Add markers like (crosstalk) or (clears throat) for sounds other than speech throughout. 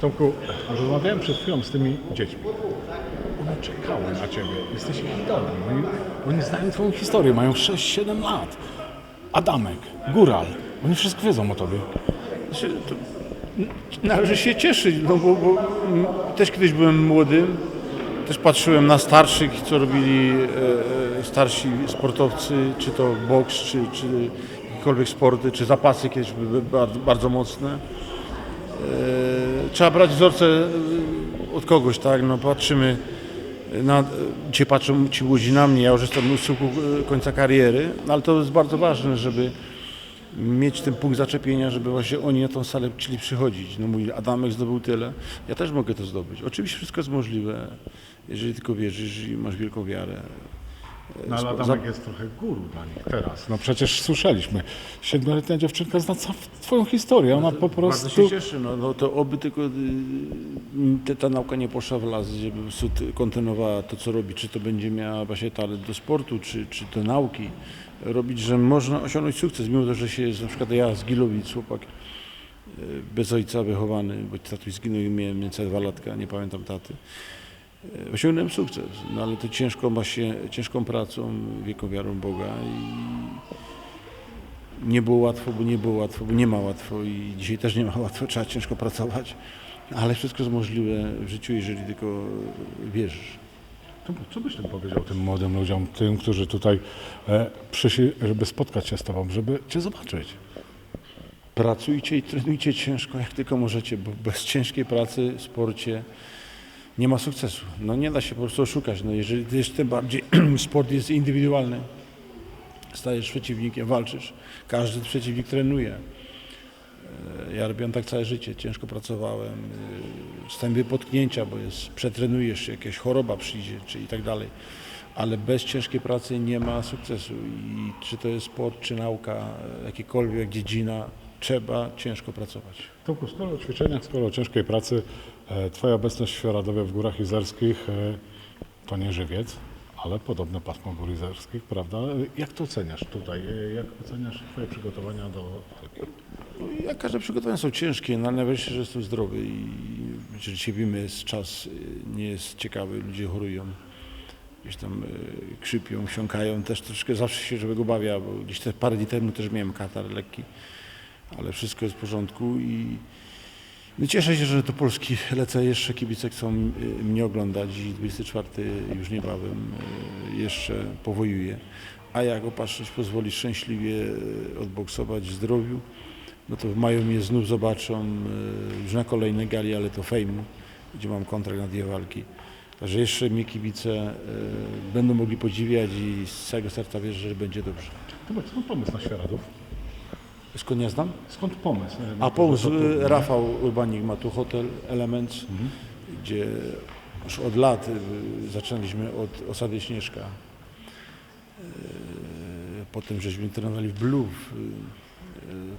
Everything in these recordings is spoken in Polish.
Tomku, rozmawiałem przed chwilą z tymi dziećmi. One czekały na ciebie. Jesteś ich idolem. Oni, oni znają twoją historię, mają 6-7 lat. Adamek, Góral, oni wszystko wiedzą o tobie. Znaczy, to należy się cieszyć, no bo, bo też kiedyś byłem młodym, też patrzyłem na starszych, co robili e, e, starsi sportowcy, czy to boks, czy, czy jakiekolwiek sporty, czy zapasy kiedyś były bardzo, bardzo mocne. E, trzeba brać wzorce e, od kogoś, tak? No, patrzymy na, dzisiaj patrzą ci młodzi na mnie, ja już jestem u schyłku e, końca kariery, no, ale to jest bardzo ważne, żeby mieć ten punkt zaczepienia, żeby właśnie oni na tą salę chcieli przychodzić. No mój Adamek zdobył tyle, ja też mogę to zdobyć. Oczywiście wszystko jest możliwe, jeżeli tylko wierzysz i masz wielką wiarę. No ale Adamek jest trochę guru dla nich teraz. No przecież słyszeliśmy. Siedmioletnia dziewczynka zna całą twoją historię. Ona po Bardzo prostu... się cieszę, no, no to oby tylko y, te, ta nauka nie poszła w las, żeby po prostu ty- kontynuowała to, co robi, czy to będzie miała właśnie talent do sportu, czy, czy do nauki, robić, że można osiągnąć sukces, mimo to, że się jest, na przykład ja z Gilowic, chłopak y, bez ojca wychowany, bo tatuś zginął i miałem niecałe dwa latka, nie pamiętam taty. Osiągnąłem sukces, no ale to ciężko ma się, ciężką pracą, wielką wiarą Boga i nie było łatwo, bo nie było łatwo, bo nie ma łatwo i dzisiaj też nie ma (laughs) łatwo, trzeba ciężko pracować, ale wszystko jest możliwe w życiu, jeżeli tylko wierzysz. Tomku, co byś tym powiedział tym młodym ludziom, tym, którzy tutaj e, przyszli, żeby spotkać się z tobą, żeby cię zobaczyć? Pracujcie i trenujcie ciężko, jak tylko możecie, bo bez ciężkiej pracy w sporcie nie ma sukcesu. No nie da się po prostu oszukać. No jeżeli ty jest tym bardziej (clears throat) sport jest indywidualny, stajesz przeciwnikiem, walczysz, każdy przeciwnik trenuje. E, Ja robiłem tak całe życie, ciężko pracowałem, e, wstępy potknięcia, bo jest, przetrenujesz się, jakaś choroba przyjdzie, czy i tak dalej. Ale bez ciężkiej pracy nie ma sukcesu i czy to jest sport, czy nauka, e, jakiekolwiek dziedzina, trzeba ciężko pracować. Tomku, skoro o ćwiczeniach, skoro ciężkiej pracy, e, twoja obecność w Świeradowie w Górach Izerskich e, to nie żywiec, ale podobne pasmo gór izerskich, prawda? E, Jak to oceniasz tutaj? E, Jak oceniasz twoje przygotowania do walki? No, jak każde przygotowania są ciężkie, no ale najważniejsze, że jestem zdrowy i że dzisiaj jest czas, nie jest ciekawy, ludzie chorują, gdzieś tam krzypią, wsiąkają, też troszkę zawsze się człowiek obawia, bo gdzieś te parę dni temu też miałem katar lekki, ale wszystko jest w porządku i cieszę się, że do Polski lecę jeszcze, kibice chcą y, mnie oglądać i 24 już niebawem y, jeszcze powojuję. A jak opatrzność pozwoli szczęśliwie y, odboksować zdrowiu, no to w maju mnie znów zobaczą już na kolejnej gali, ale to fejmu, gdzie mam kontrakt na dwie walki. Także jeszcze mnie kibice będą mogli podziwiać i z całego serca wierzę, że będzie dobrze. Tomek, skąd pomysł na Świeradów? Skąd ja znam? Skąd pomysł? A pomysł, y, nie? Rafał Urbanik ma tu hotel Elements, gdzie już od lat y, zaczęliśmy od osady Śnieżka. Y, Potem żeśmy trenowali w Blue,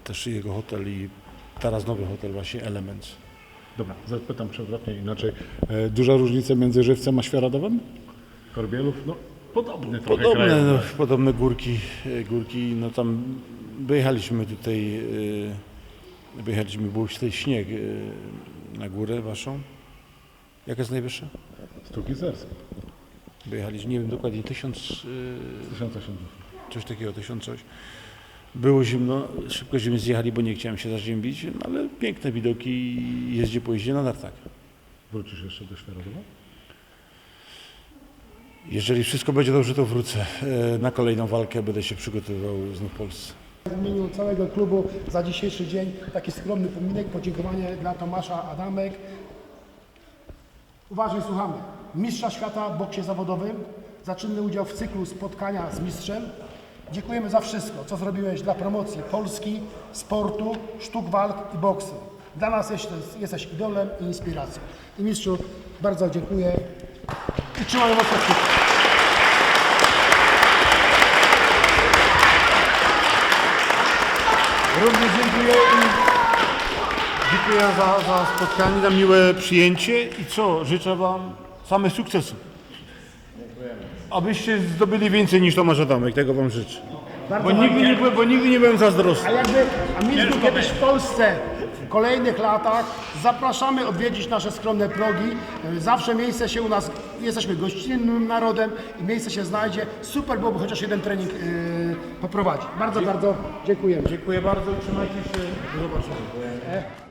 też jego hotel i teraz nowy hotel właśnie Elements. Dobra, zapytam przewrotnie inaczej. E, Duża różnica między Żywcem a Świeradowem? Korbielów? No, podobny trochę Podobne, no, podobne górki, górki, no tam wyjechaliśmy tutaj, y, wyjechaliśmy, był tutaj śnieg y, na górę waszą. Jaka jest najwyższa? Sztuki zerskie. Wyjechaliśmy, nie wiem dokładnie, tysiąc, y, 1080. coś takiego, tysiąc coś. Było zimno, szybko żeśmy zjechali, bo nie chciałem się zaziębić, no, ale piękne widoki i jeździ po jeździe na nartach. Wrócisz jeszcze do Świeradowa? Jeżeli wszystko będzie dobrze, to wrócę e, na kolejną walkę, będę się przygotowywał znów w Polsce. W imieniu całego klubu za dzisiejszy dzień taki skromny pominek, podziękowanie dla Tomasza Adamek. Uważnie słuchamy. Mistrza świata w boksie zawodowym, za czynny udział w cyklu spotkania z mistrzem. Dziękujemy za wszystko, co zrobiłeś dla promocji Polski, sportu, sztuk walk i boksu. Dla nas jesteś, jesteś idolem i inspiracją. I mistrzu, bardzo dziękuję i trzymaj mocno kciuki. Dziękuję i dziękuję za, za spotkanie, za miłe przyjęcie i co, życzę Wam samych sukcesów. Abyście zdobyli więcej niż Tomasz Adamek, tego Wam życzę. Bo nigdy, nie byłem, bo nigdy nie byłem zazdrosny. A jakby, a mistrzu kiedyś w Polsce kolejnych latach. Zapraszamy odwiedzić nasze skromne progi. Zawsze miejsce się u nas, jesteśmy gościnnym narodem i miejsce się znajdzie. Super byłoby chociaż jeden trening e, poprowadzić. Bardzo, bardzo dziękujemy. Dziękuję bardzo, trzymajcie się, do zobaczenia.